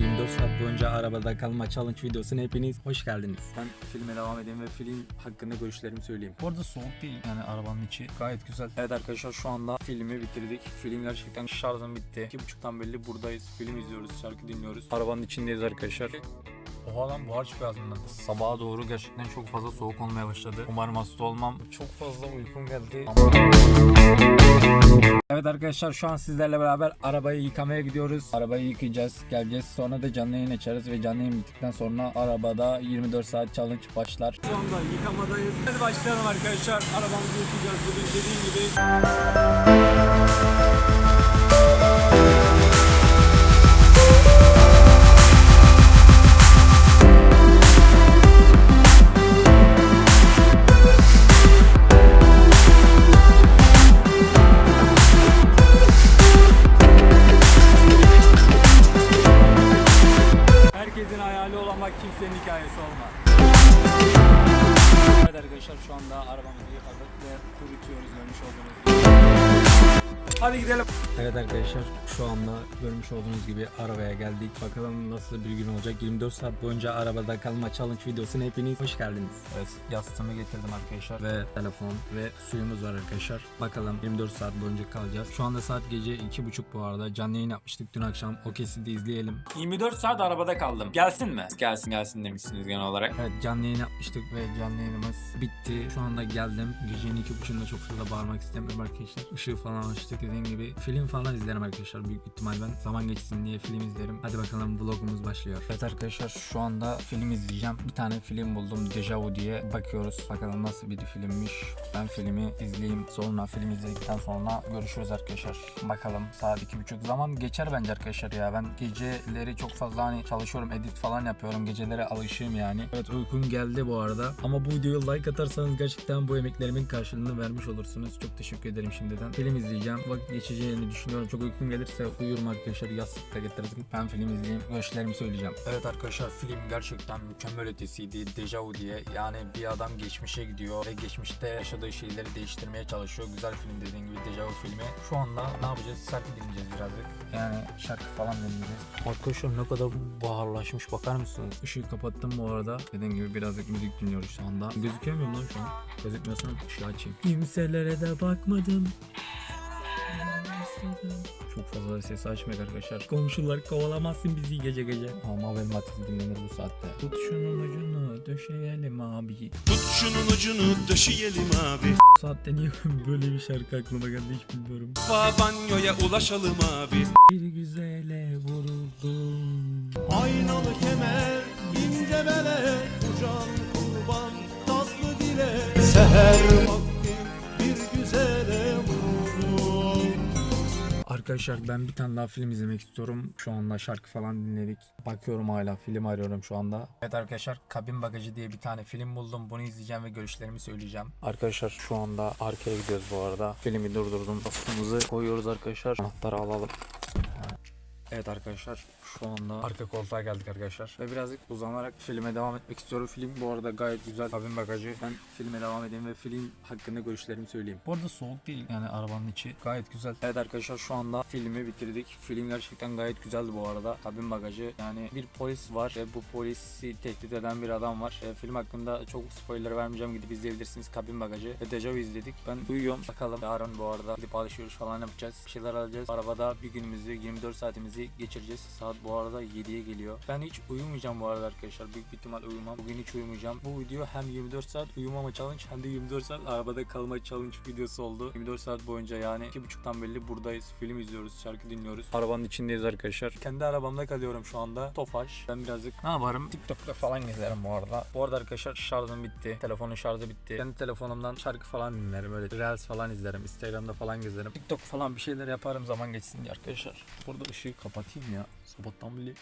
24 saat boyunca arabada kalma challenge videosuna hepiniz hoş geldiniz. Ben filme devam edeyim ve film hakkında görüşlerimi söyleyeyim. Bu arada soğuk değil yani arabanın içi gayet güzel. Evet arkadaşlar şu anda filmi bitirdik. Film gerçekten şarjım bitti. İki buçuktan belli buradayız. Film izliyoruz, şarkı dinliyoruz. Arabanın içindeyiz arkadaşlar. Oha lan buhar çıkıyor ağzımdan. Sabaha doğru gerçekten çok fazla soğuk olmaya başladı. Umarım hasta olmam. Çok fazla uykum geldi. Evet arkadaşlar şu an sizlerle beraber arabayı yıkamaya gidiyoruz. Arabayı yıkayacağız, geleceğiz. Sonra da canlı yayın açarız ve canlı yayın bittikten sonra arabada 24 saat challenge başlar. Şu anda yıkamadayız. Hadi başlayalım arkadaşlar. Arabamızı yıkayacağız bugün dediğim gibi. Arkadaşlar şu anda görmüş olduğunuz gibi arabaya geldik. Bakalım nasıl bir gün olacak. 24 saat boyunca arabada kalma challenge videosuna hepiniz hoş geldiniz. Evet yastığımı getirdim arkadaşlar ve telefon ve suyumuz var arkadaşlar. Bakalım 24 saat boyunca kalacağız. Şu anda saat gece 2.30 bu arada. Canlı yayın yapmıştık dün akşam. O kesiti izleyelim. 24 saat arabada kaldım. Gelsin mi? Gelsin gelsin demişsiniz genel olarak. Evet canlı yayın yapmıştık ve canlı yayınımız bitti. Şu anda geldim. Gecenin iki buçuğunda çok fazla bağırmak istemiyorum arkadaşlar. Işığı falan açtık dediğim gibi. Film falan izlerim arkadaşlar büyük ihtimal ben. Zaman geçsin diye film izlerim. Hadi bakalım vlogumuz başlıyor. Evet arkadaşlar şu anda film izleyeceğim. Bir tane film buldum Deja Vu diye. Bakıyoruz bakalım nasıl bir filmmiş. Ben filmi izleyeyim. Sonra film izledikten sonra görüşürüz arkadaşlar. Bakalım saat iki buçuk zaman geçer bence arkadaşlar ya. Ben geceleri çok fazla hani çalışıyorum edit falan yapıyorum. Gecelere alışığım yani. Evet uykum geldi bu arada. Ama bu videoya like atarsanız gerçekten bu emeklerimin karşılığını vermiş olursunuz. Çok teşekkür ederim şimdiden. Film izleyeceğim. Vakit geçeceğini düşünüyorum. Çok uykum gelirse uyurum arkadaşlar. Yastık da getirdim. Ben film izleyeyim. Görüşlerimi söyleyeceğim. Evet arkadaşlar film gerçekten mükemmel ötesiydi. Deja vu diye. Yani bir adam geçmişe gidiyor ve geçmişte yaşadığı şeyleri değiştirmeye çalışıyor. Güzel film dediğim gibi Deja vu filmi. Şu anda ne yapacağız? Şarkı dinleyeceğiz birazcık. Yani şarkı falan dinleyeceğiz. Arkadaşlar ne kadar buharlaşmış bakar mısınız? Işığı kapattım bu arada. Dediğim gibi birazcık müzik dinliyoruz şu anda. Gözüküyor muyum lan şu an? Gözükmüyorsan ışığı açayım. Kimselere de bakmadım. Çok fazla ses açmayın arkadaşlar. Komşular kovalamazsın bizi gece gece. Ama benim Matiz dinlenir bu saatte. Tut şunun ucunu döşeyelim abi. Tut şunun ucunu döşeyelim abi. Bu saatte niye böyle bir şarkı aklıma geldi hiç bilmiyorum. Banyoya ulaşalım abi. Bir güzele vuruldum. Aynalı kemer, ince bele, ucan kurban, tatlı dile. Seher Arkadaşlar ben bir tane daha film izlemek istiyorum. Şu anda şarkı falan dinledik. Bakıyorum hala film arıyorum şu anda. Evet arkadaşlar Kabin Bagajı diye bir tane film buldum. Bunu izleyeceğim ve görüşlerimi söyleyeceğim. Arkadaşlar şu anda arkaya gidiyoruz bu arada. Filmi durdurdum. Kafamızı koyuyoruz arkadaşlar. Anahtarı alalım. Evet arkadaşlar şu anda arka koltuğa geldik arkadaşlar. Ve birazcık uzanarak filme devam etmek istiyorum. Film bu arada gayet güzel. Kabin bagajı. Ben filme devam edeyim ve film hakkında görüşlerimi söyleyeyim. Bu arada soğuk değil yani arabanın içi gayet güzel. Evet arkadaşlar şu anda filmi bitirdik. Film gerçekten gayet güzeldi bu arada. Kabin bagajı yani bir polis var ve bu polisi tehdit eden bir adam var. E, film hakkında çok spoiler vermeyeceğim gidip izleyebilirsiniz. Kabin bagajı ve Deja Vu izledik. Ben uyuyorum. Bakalım yarın bu arada gidip alışveriş falan yapacağız. Bir şeyler alacağız. Arabada bir günümüzü 24 saatimizi geçireceğiz. Saat bu arada 7'ye geliyor. Ben hiç uyumayacağım bu arada arkadaşlar. Büyük bir ihtimal uyumam. Bugün hiç uyumayacağım. Bu video hem 24 saat uyumama challenge hem de 24 saat arabada kalma challenge videosu oldu. 24 saat boyunca yani 2.30'dan belli buradayız. Film izliyoruz, şarkı dinliyoruz. Arabanın içindeyiz arkadaşlar. Kendi arabamda kalıyorum şu anda. Tofaş. Ben birazcık ne yaparım? TikTok'ta falan gezerim bu arada. Bu arada arkadaşlar şarjım bitti. Telefonun şarjı bitti. Kendi telefonumdan şarkı falan dinlerim. Böyle Reels falan izlerim. Instagram'da falan gezerim. TikTok falan bir şeyler yaparım zaman geçsin diye arkadaşlar. Burada ışığı kapatayım ya. Sabahtan bile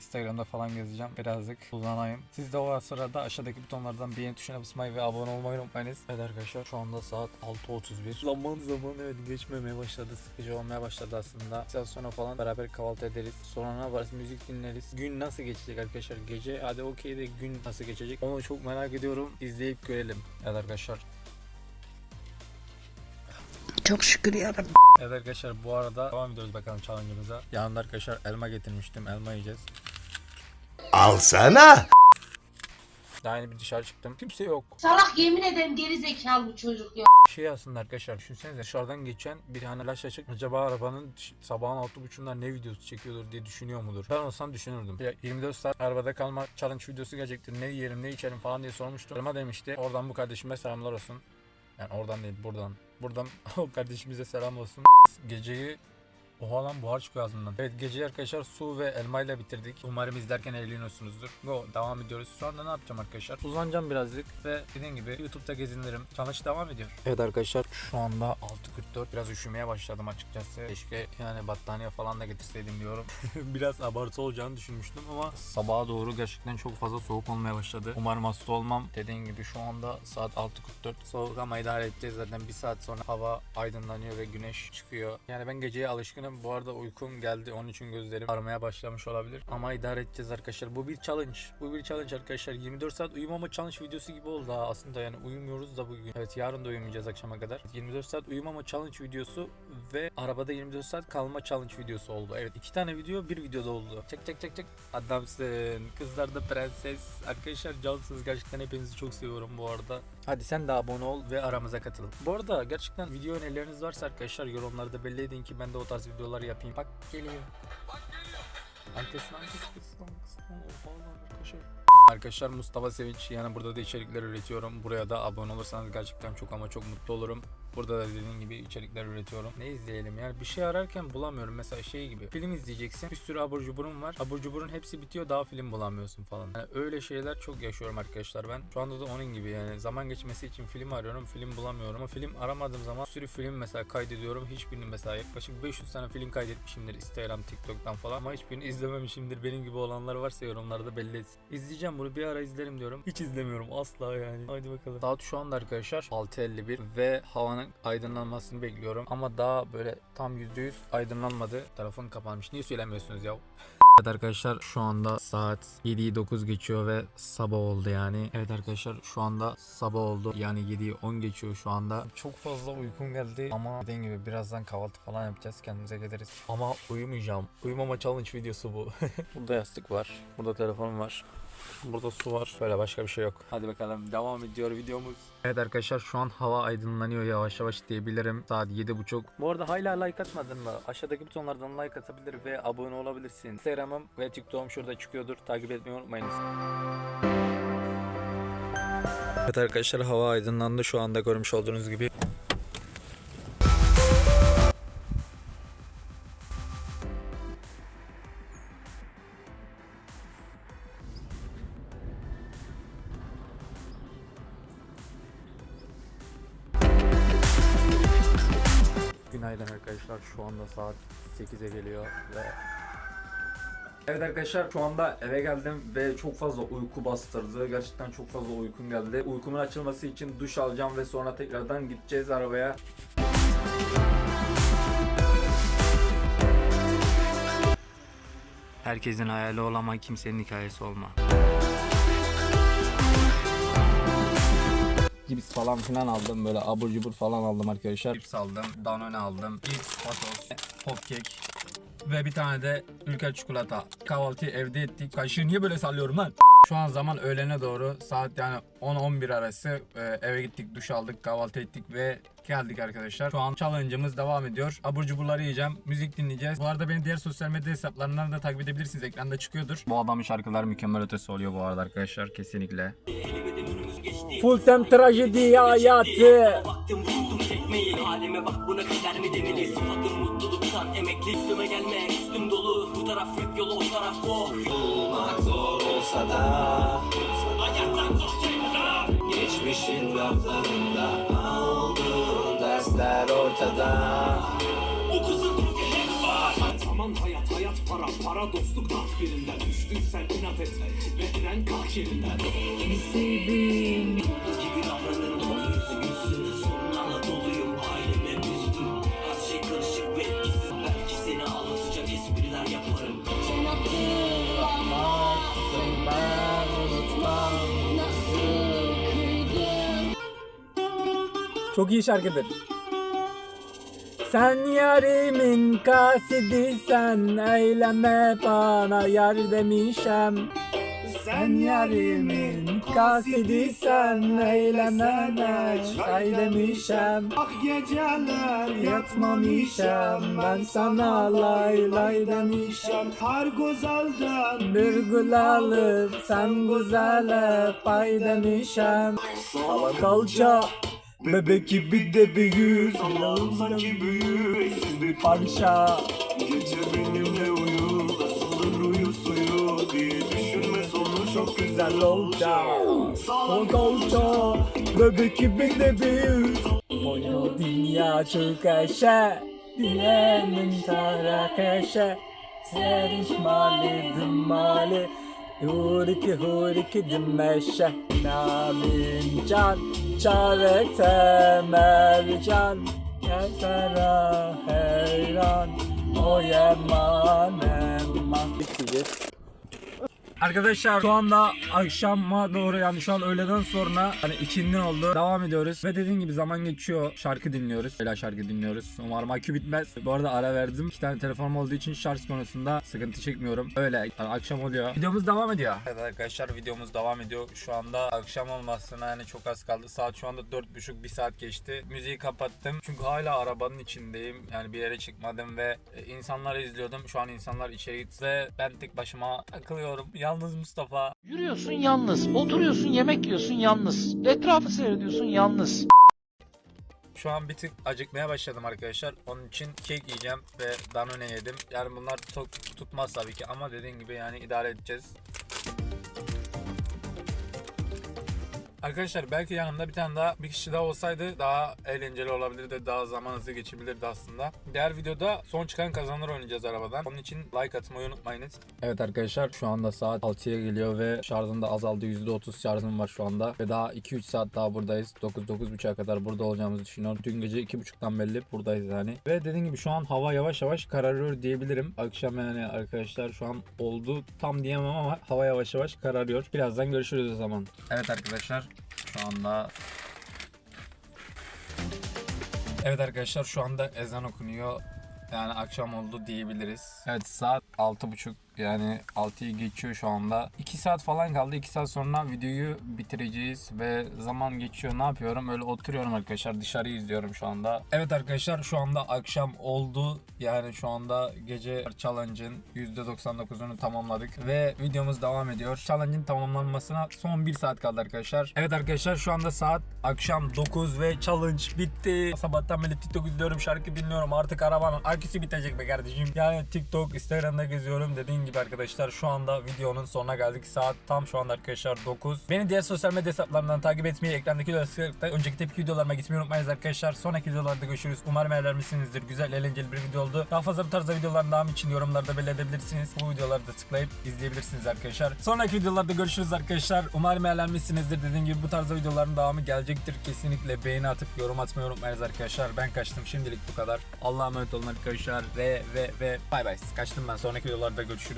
Instagram'da falan gezeceğim. Birazcık uzanayım. Siz de o sırada aşağıdaki butonlardan beğeni tuşuna basmayı ve abone olmayı unutmayınız. Evet arkadaşlar şu anda saat 6.31. Zaman zaman evet geçmemeye başladı. Sıkıcı olmaya başladı aslında. Biraz sonra falan beraber kahvaltı ederiz. Sonra ne yaparız? Müzik dinleriz. Gün nasıl geçecek arkadaşlar? Gece hadi okey de gün nasıl geçecek? Onu çok merak ediyorum. İzleyip görelim. Evet arkadaşlar Çok şükür yarabbim. Evet arkadaşlar bu arada devam ediyoruz bakalım challenge'ımıza. Yanında arkadaşlar elma getirmiştim. Elma yiyeceğiz. Alsana. Daha yeni bir dışarı çıktım. Kimse yok. Salak yemin ederim geri zekalı bu çocuk ya. Şey aslında arkadaşlar düşünsenize dışarıdan geçen bir hani laş açık acaba arabanın ş- sabahın altı buçuğunda ne videosu çekiyordur diye düşünüyor mudur? Ben olsam düşünürdüm. Ya 24 saat arabada kalma challenge videosu gelecektir. Ne yiyelim ne içerim falan diye sormuştum. Elma demişti. Oradan bu kardeşime selamlar olsun. Yani oradan değil buradan. Buradan o kardeşimize selam olsun. Geceyi Oha lan buhar çıkıyor ağzımdan. Evet geceyi arkadaşlar su ve elmayla bitirdik. Umarım izlerken eğleniyorsunuzdur. Go devam ediyoruz. Şu anda ne yapacağım arkadaşlar? Uzanacağım birazcık ve dediğim gibi YouTube'da gezinirim. Challenge devam ediyor. Evet arkadaşlar şu anda 6.44. Biraz üşümeye başladım açıkçası. Keşke yani battaniye falan da getirseydim diyorum. Biraz abartı olacağını düşünmüştüm ama sabaha doğru gerçekten çok fazla soğuk olmaya başladı. Umarım hasta olmam. Dediğim gibi şu anda saat 6.44. Soğuk ama idare edeceğiz zaten. Bir saat sonra hava aydınlanıyor ve güneş çıkıyor. Yani ben geceye alışkınım. Bu arada uykum geldi. Onun için gözlerim ağrımaya başlamış olabilir. Ama idare edeceğiz arkadaşlar. Bu bir challenge. Bu bir challenge arkadaşlar. 24 saat uyumama challenge videosu gibi oldu. Aslında yani uyumuyoruz da bugün. Evet yarın da uyumayacağız akşama kadar. 24 saat uyumama challenge videosu ve arabada 24 saat kalma challenge videosu oldu. Evet iki tane video bir videoda oldu. Çek çek çek çek. Adamsın. Kızlar da prenses. Arkadaşlar cansınız. Gerçekten hepinizi çok seviyorum bu arada. Hadi sen de abone ol ve aramıza katıl. Bu arada gerçekten video önerileriniz varsa arkadaşlar yorumlarda belli edin ki ben de o tarz videolar yapayım. Bak geliyor. Arkasından kıslan kıslan falan arkadaşlar. Arkadaşlar Mustafa Sevinç yani burada da içerikler üretiyorum. Buraya da abone olursanız gerçekten çok ama çok mutlu olurum. Burada da dediğim gibi içerikler üretiyorum. Ne izleyelim yani bir şey ararken bulamıyorum. Mesela şey gibi film izleyeceksin. Bir sürü abur cuburun var. Abur cuburun hepsi bitiyor daha film bulamıyorsun falan. Yani öyle şeyler çok yaşıyorum arkadaşlar ben. Şu anda da onun gibi yani zaman geçmesi için film arıyorum. Film bulamıyorum. Ama film aramadığım zaman sürü film mesela kaydediyorum. Hiçbirini mesela yaklaşık 500 tane film kaydetmişimdir Instagram, TikTok'tan falan. Ama hiçbirini izlememişimdir. Benim gibi olanlar varsa yorumlarda belli etsin. İzleyeceğim bunu bir ara izlerim diyorum. Hiç izlemiyorum asla yani. Haydi bakalım. Saat şu anda arkadaşlar 6.51 ve havanın aydınlanmasını bekliyorum. Ama daha böyle tam %100 aydınlanmadı. Telefon kapanmış. Niye söylemiyorsunuz ya? Evet arkadaşlar şu anda saat 7'yi 9 geçiyor ve sabah oldu yani. Evet arkadaşlar şu anda sabah oldu. Yani 7'yi 10 geçiyor şu anda. Çok fazla uykum geldi ama dediğim gibi birazdan kahvaltı falan yapacağız. Kendimize geliriz. Ama uyumayacağım. Uyumama challenge videosu bu. Burada yastık var. Burada telefonum var. Burada su var. Böyle başka bir şey yok. Hadi bakalım devam ediyor videomuz. Evet arkadaşlar şu an hava aydınlanıyor yavaş yavaş diyebilirim. Saat 7.30. Bu arada hala like atmadın mı? Aşağıdaki butonlardan like atabilir ve abone olabilirsin. Instagram'ım ve TikTok'um şurada çıkıyordur. Takip etmeyi unutmayınız. Evet arkadaşlar hava aydınlandı şu anda görmüş olduğunuz gibi. Günaydın arkadaşlar. Şu anda saat 8'e geliyor ve Evet arkadaşlar şu anda eve geldim ve çok fazla uyku bastırdı. Gerçekten çok fazla uykum geldi. Uykumun açılması için duş alacağım ve sonra tekrardan gideceğiz arabaya. Herkesin hayali ol ama kimsenin hikayesi olma. Cips falan filan aldım böyle abur cubur falan aldım arkadaşlar. Cips aldım, Danone aldım, X, Patos, Popkek ve bir tane de Ülker çikolata. Kahvaltıyı evde ettik. Kaşığı niye böyle sallıyorum lan? Şu an zaman öğlene doğru saat yani 10-11 arası e, eve gittik duş aldık kahvaltı ettik ve geldik arkadaşlar. Şu an challenge'ımız devam ediyor. Abur cuburları yiyeceğim. Müzik dinleyeceğiz. Bu arada beni diğer sosyal medya hesaplarından da takip edebilirsiniz. Ekranda çıkıyordur. Bu adamın şarkıları mükemmel ötesi oluyor bu arada arkadaşlar kesinlikle. Full time trajedi hayatı. Baktım vurdum tekmeyi Halime bak buna kader mi demeli? Sıfatım mutluluktan emekli. Üstüme gelme üstüm dolu. Bu taraf rap yolu o taraf bu Bulmak zor olsa da Ayaktan şeyler Geçmişin raflarında Aldığın dersler ortada hayat para Para dostluk dert birinden. Düştüysen inat et Ve diren kalk yerinden. Nasibim gibi davranırım o yüzü gülsün. Sorunlarla doluyum aileme küstüm. Her şey karışık ve etkisiz Belki seni ağlatacak espriler yaparım. Sen hatırlamazsın ben unutmam. Nasıl kıydım Çok iyi şarkıdır. Sen yarimin kasidi sen eyleme bana yar demişem. Sen yarimin kasidi sen eyleme çay demişem. Ah geceler Yatmamışam ben sana lay lay demişem. Her güzelden Bir gül alıp sen güzele pay demişem. Hava kalça Bebek gibi de büyür Allah'ım sanki büyüksüz bir parça Gece benimle uyu Nasıldır uyu suyu diye düşünme sonu çok güzel olacak. Hava kalça Bebek gibi de büyür Boynu dünya çok aşağı Diyemin tarak aşağı. Serişmali dımmali Huriki huriki dimmeşe Namin can. Çarete mercan Yasara heyran. O yeman emman Arkadaşlar şu anda akşama doğru yani şu an öğleden sonra hani ikindi oldu. Devam ediyoruz ve dediğim gibi zaman geçiyor. Şarkı dinliyoruz. Hala şarkı dinliyoruz. Umarım IQ bitmez. Bu arada ara verdim. İki tane telefonum olduğu için şarj konusunda sıkıntı çekmiyorum. Öyle yani akşam oluyor. Videomuz devam ediyor. Evet arkadaşlar videomuz devam ediyor. Şu anda akşam olmasına yani çok az kaldı. Saat şu anda 4.30 bir saat geçti. Müziği kapattım. Çünkü hala arabanın içindeyim. Yani bir yere çıkmadım ve e, insanları izliyordum. Şu an insanlar içeri gitti ben tek başıma takılıyorum. Yalnız Mustafa. Yürüyorsun yalnız, oturuyorsun yemek yiyorsun yalnız, etrafı seyrediyorsun yalnız. Şu an bir tık acıkmaya başladım arkadaşlar. Onun için kek yiyeceğim ve danone yedim. Yani bunlar tok tutmaz tabii ki ama dediğim gibi yani idare edeceğiz. Arkadaşlar belki yanımda bir tane daha bir kişi daha olsaydı daha eğlenceli olabilirdi. Daha zaman hızlı geçebilirdi aslında. Diğer videoda son çıkan kazanır oynayacağız arabadan. Onun için like atmayı unutmayınız. Evet arkadaşlar şu anda saat 6'ya geliyor ve şarjım da azaldı. %30 şarjım var şu anda. Ve daha 2-3 saat daha buradayız. 9-9.30'a kadar burada olacağımızı düşünüyorum. Dün gece 2.30'dan belli buradayız yani. Ve dediğim gibi şu an hava yavaş yavaş kararıyor diyebilirim. Akşam yani arkadaşlar şu an oldu tam diyemem ama hava yavaş yavaş kararıyor. Birazdan görüşürüz o zaman. Evet arkadaşlar şu anda Evet arkadaşlar şu anda ezan okunuyor. Yani akşam oldu diyebiliriz. Evet saat 6.30 yani 6'yı geçiyor şu anda. 2 saat falan kaldı. 2 saat sonra videoyu bitireceğiz ve zaman geçiyor. Ne yapıyorum? Öyle oturuyorum arkadaşlar. Dışarıyı izliyorum şu anda. Evet arkadaşlar şu anda akşam oldu. Yani şu anda gece challenge'ın %99'unu tamamladık ve videomuz devam ediyor. Challenge'ın tamamlanmasına son 1 saat kaldı arkadaşlar. Evet arkadaşlar şu anda saat akşam 9 ve challenge bitti. Sabahtan beri TikTok izliyorum, şarkı dinliyorum. Artık arabanın arkası bitecek be kardeşim. Yani TikTok, Instagram'da geziyorum. Dediğim gibi arkadaşlar şu anda videonun sonuna geldik. Saat tam şu anda arkadaşlar 9. Beni diğer sosyal medya hesaplarımdan takip etmeyi, ekrandaki videolarda önceki tepki videolarıma gitmeyi unutmayınız arkadaşlar. Sonraki videolarda görüşürüz. Umarım eğlenmişsinizdir. Güzel, eğlenceli bir video oldu. Daha fazla bu tarzda videoların devamı için yorumlarda belirtebilirsiniz. Bu videoları da tıklayıp izleyebilirsiniz arkadaşlar. Sonraki videolarda görüşürüz arkadaşlar. Umarım eğlenmişsinizdir. Dediğim gibi bu tarzda videoların devamı gelecektir. Kesinlikle beğeni atıp yorum atmayı unutmayınız arkadaşlar. Ben kaçtım. Şimdilik bu kadar. Allah'a emanet olun arkadaşlar. Ve ve ve bay bay. Kaçtım ben. Sonraki videolarda görüşürüz.